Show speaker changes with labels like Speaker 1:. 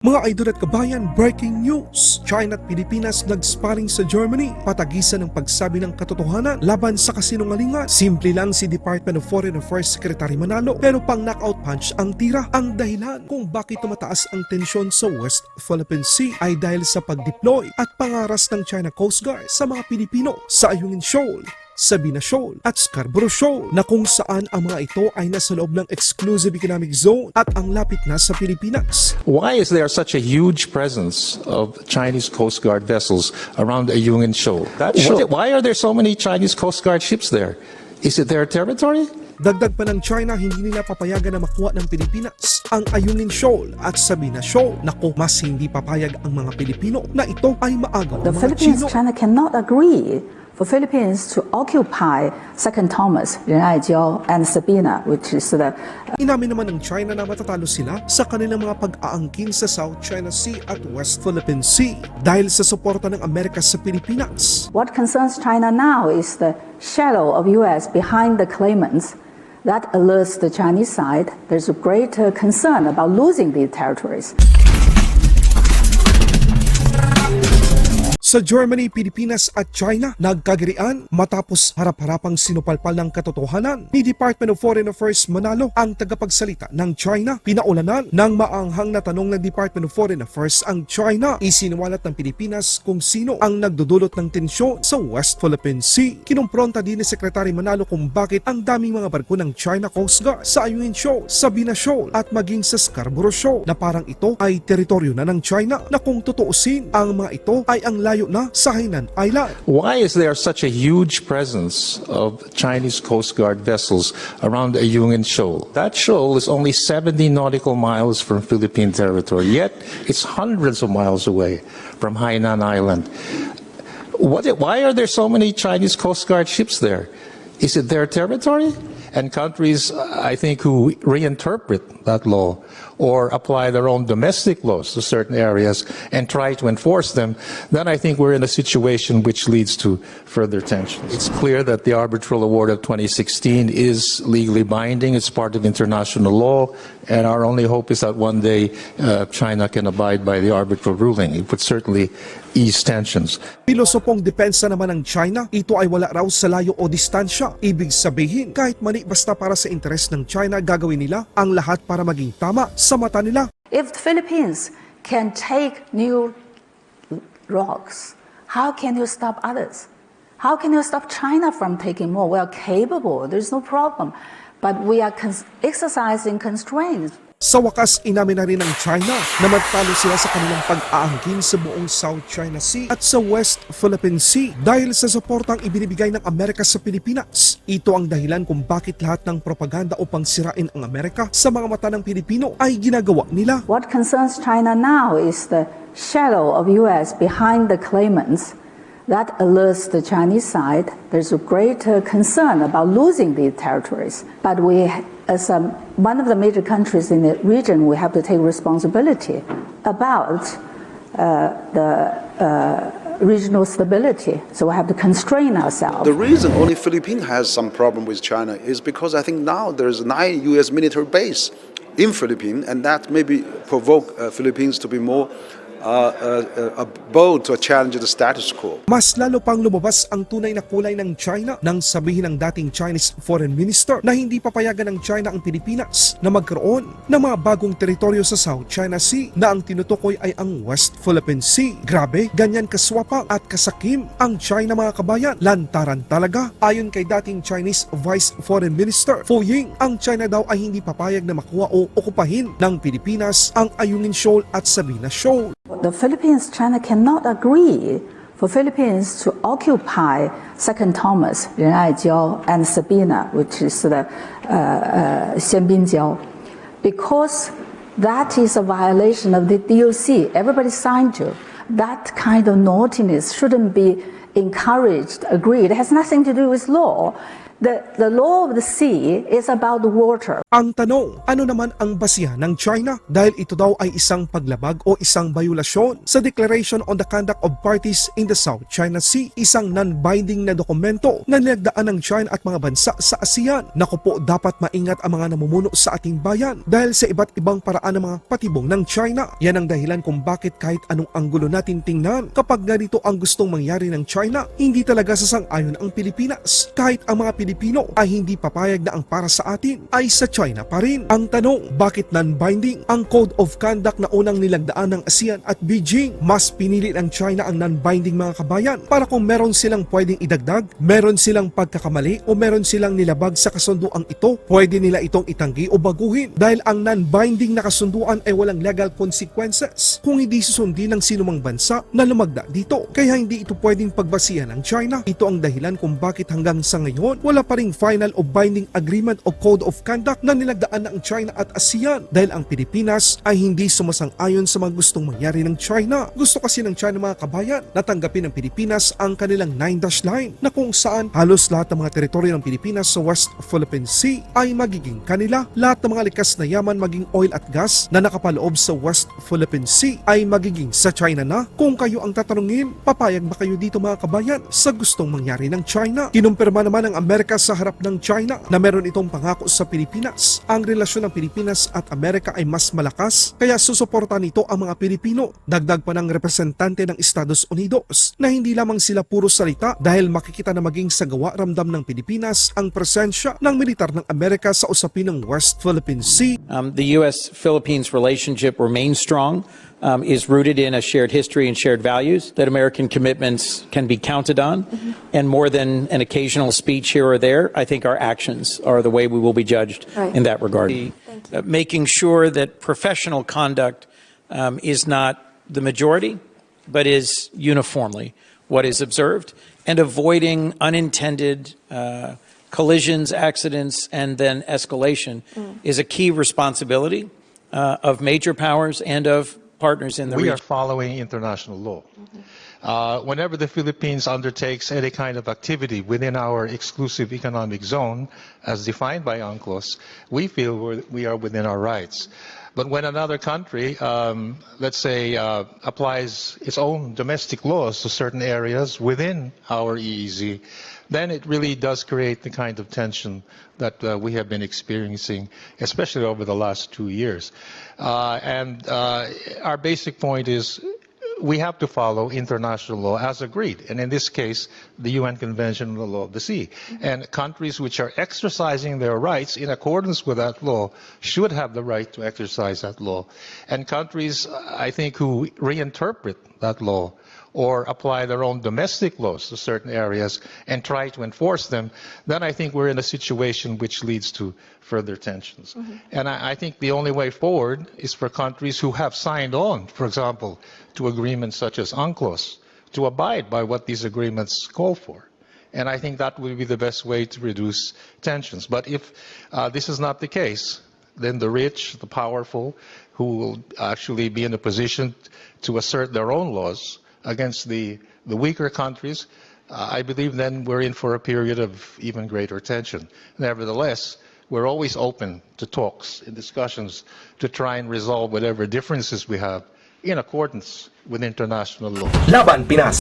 Speaker 1: Mga idol at kabayan, breaking news! China at Pilipinas nag-sparring sa Germany. Patagisan ng pagsabi ng katotohanan laban sa kasinungalingan. Simple lang si Department of Foreign Affairs Secretary Manalo pero pang knockout punch ang tira. Ang dahilan kung bakit tumataas ang tensyon sa West Philippine Sea ay dahil sa pag-deploy at pangaras ng China Coast Guard sa mga Pilipino sa Ayungin Shoal. Sabina Shoal at Scarborough Shoal na kung saan ang mga ito ay nasa loob ng exclusive economic zone at ang lapit na sa Pilipinas.
Speaker 2: Why is there such a huge presence of Chinese Coast Guard vessels around Ayungin Shoal? That shoal. Why are there so many Chinese Coast Guard ships there? Is it their territory?
Speaker 1: Dagdag pa ng China, hindi nila papayagan na makuha ng Pilipinas ang Ayungin Shoal at Sabina Shoal. Naku, mas hindi papayag ang mga Pilipino na ito ay maagaw ng
Speaker 3: The
Speaker 1: mga
Speaker 3: Philippines,
Speaker 1: Chino.
Speaker 3: China cannot agree for Philippines to occupy Second Thomas, Renaijiao, and Sabina, which is the
Speaker 1: Inamin naman ng China na matatalo sila sa kanilang mga pag-aangkin sa South China Sea at West Philippine Sea dahil sa suporta ng Amerika sa Pilipinas.
Speaker 3: What concerns China now is the shadow of U.S. behind the claimants. That alerts the Chinese side there's a great uh, concern about losing these territories.
Speaker 1: Sa Germany, Pilipinas at China, nagkagirian matapos harap-harapang sinupalpal ng katotohanan ni Department of Foreign Affairs Manalo ang tagapagsalita ng China. Pinaulanan ng maanghang na tanong ng Department of Foreign Affairs ang China. Isiniwalat ng Pilipinas kung sino ang nagdudulot ng tensyon sa West Philippine Sea. Kinumpronta din ni Secretary Manalo kung bakit ang daming mga barko ng China Coast Guard sa Ayungin Shoal, Sabina Shoal at maging sa Scarborough Shoal na parang ito ay teritoryo na ng China na kung tutuusin ang mga ito ay ang layo na.
Speaker 2: Why is there such a huge presence of Chinese Coast Guard vessels around Ayungin Shoal? That shoal is only 70 nautical miles from Philippine territory, yet it's hundreds of miles away from Hainan Island. What, why are there so many Chinese Coast Guard ships there? Is it their territory? And countries, I think, who reinterpret that law or apply their own domestic laws to certain areas and try to enforce them, then I think we're in a situation which leads to further tensions. It's clear that the arbitral award of 2016 is legally binding. It's part of international law. And our only hope is that one day uh, China can abide by the arbitral ruling. It would certainly ease tensions.
Speaker 1: Pilosopong depensa naman ng China, ito ay wala raw sa layo o distansya. Ibig sabihin, kahit mali basta para sa interes ng China, gagawin nila ang lahat para maging tama sa mata nila.
Speaker 3: If the Philippines can take new rocks, how can you stop others? How can you stop China from taking more? We are capable, there's no problem. But we are cons- exercising constraints.
Speaker 1: Sa wakas, inamin na rin ng China na magtalo sila sa kanilang pag-aangkin sa buong South China Sea at sa West Philippine Sea dahil sa suportang ibinibigay ng Amerika sa Pilipinas. Ito ang dahilan kung bakit lahat ng propaganda upang sirain ang Amerika sa mga mata ng Pilipino ay ginagawa nila.
Speaker 3: What concerns China now is the shadow of U.S. behind the claimants. That alerts the Chinese side there's a great uh, concern about losing these territories. But we, as um, one of the major countries in the region, we have to take responsibility about uh, the uh, regional stability. So we have to constrain ourselves.
Speaker 4: The reason only Philippines has some problem with China is because I think now there's nine U.S. military base in Philippines, and that maybe provoke uh, Philippines to be more uh, uh, bold to challenge the status quo.
Speaker 1: Mas lalo pang lumabas ang tunay na kulay ng China nang sabihin ng dating Chinese Foreign Minister na hindi papayagan ng China ang Pilipinas na magkaroon ng mga bagong teritoryo sa South China Sea na ang tinutukoy ay ang West Philippine Sea. Grabe, ganyan kaswapang at kasakim ang China mga kabayan. Lantaran talaga. Ayon kay dating Chinese Vice Foreign Minister Fu Ying, ang China daw ay hindi papayag na makuha o okupahin ng Pilipinas ang Ayungin Shoal at Sabina Shoal.
Speaker 3: The Philippines, China cannot agree for Philippines to occupy Second Thomas, Renaijiao, and Sabina, which is the uh, uh, because that is a violation of the DOC. Everybody signed to. That kind of naughtiness shouldn't be encouraged, agreed. It has nothing to do with law. The, the law of the sea is about water.
Speaker 1: Ang tanong, ano naman ang basihan ng China? Dahil ito daw ay isang paglabag o isang bayulasyon sa Declaration on the Conduct of Parties in the South China Sea, isang non-binding na dokumento na nilagdaan ng China at mga bansa sa ASEAN. Naku po, dapat maingat ang mga namumuno sa ating bayan dahil sa iba't ibang paraan ng mga patibong ng China. Yan ang dahilan kung bakit kahit anong anggulo natin tingnan, kapag ganito ang gustong mangyari ng China, hindi talaga sasang-ayon ang Pilipinas. Kahit ang mga Pilipino ay hindi papayag na ang para sa atin ay sa China pa rin. Ang tanong, bakit non-binding ang Code of Conduct na unang nilagdaan ng ASEAN at Beijing? Mas pinili ng China ang non-binding mga kabayan para kung meron silang pwedeng idagdag, meron silang pagkakamali o meron silang nilabag sa kasunduang ito, pwede nila itong itanggi o baguhin dahil ang non-binding na kasunduan ay walang legal consequences kung hindi susundin ng sinumang bansa na lumagda dito. Kaya hindi ito pwedeng pagbasihan ng China. Ito ang dahilan kung bakit hanggang sa ngayon wala pa ring final o binding agreement o code of conduct na nilagdaan ng China at ASEAN dahil ang Pilipinas ay hindi sumasang-ayon sa mga gustong mangyari ng China. Gusto kasi ng China mga kabayan na tanggapin ng Pilipinas ang kanilang 9-dash line na kung saan halos lahat ng mga teritoryo ng Pilipinas sa West Philippine Sea ay magiging kanila. Lahat ng mga likas na yaman maging oil at gas na nakapaloob sa West Philippine Sea ay magiging sa China na. Kung kayo ang tatanungin, papayag ba kayo dito mga kabayan sa gustong mangyari ng China? Kinumpirma naman ng Amerika sa harap ng China na meron itong pangako sa Pilipinas. Ang relasyon ng Pilipinas at Amerika ay mas malakas kaya susuporta nito ang mga Pilipino. Dagdag pa ng representante ng Estados Unidos na hindi lamang sila puro salita dahil makikita na maging sa gawa ramdam ng Pilipinas ang presensya ng militar ng Amerika sa usapin ng West Philippine Sea
Speaker 5: Um, the U.S. Philippines relationship remains strong, um, is rooted in a shared history and shared values, that American commitments can be counted on. And more than an occasional speech here or there, I think our actions are the way we will be judged
Speaker 3: Right.
Speaker 5: in that regard. Uh, making sure that professional conduct um, is not the majority, but is uniformly what is observed, and avoiding unintended uh, collisions, accidents, and then escalation is a key responsibility uh, of major powers and of partners in the
Speaker 2: We
Speaker 5: region.
Speaker 2: are following international law. Uh, whenever the Philippines undertakes any kind of activity within our exclusive economic zone, as defined by UNCLOS, we feel we're, we are within our rights. But when another country, um, let's say, uh, applies its own domestic laws to certain areas within our EEZ, then it really does create the kind of tension that uh, we have been experiencing, especially over the last two years. Uh, and uh, our basic point is we have to follow international law as agreed, and in this case, the UN Convention on the Law of the Sea. Mm-hmm. And countries which are exercising their rights in accordance with that law should have the right to exercise that law. And countries, I think, who reinterpret that law or apply their own domestic laws to certain areas and try to enforce them, then I think we're in a situation which leads to further tensions. And I, I think the only way forward is for countries who have signed on, for example, to agreements such as UNCLOS, to abide by what these agreements call for. And I think that would be the best way to reduce tensions. But if uh, this is not the case, then the rich, the powerful, who will actually be in a position to assert their own laws against the, the weaker countries, uh, I believe then we're in for a period of even greater tension. Nevertheless, we're always open to talks and discussions to try and resolve whatever differences we have in accordance with international law.
Speaker 6: Laban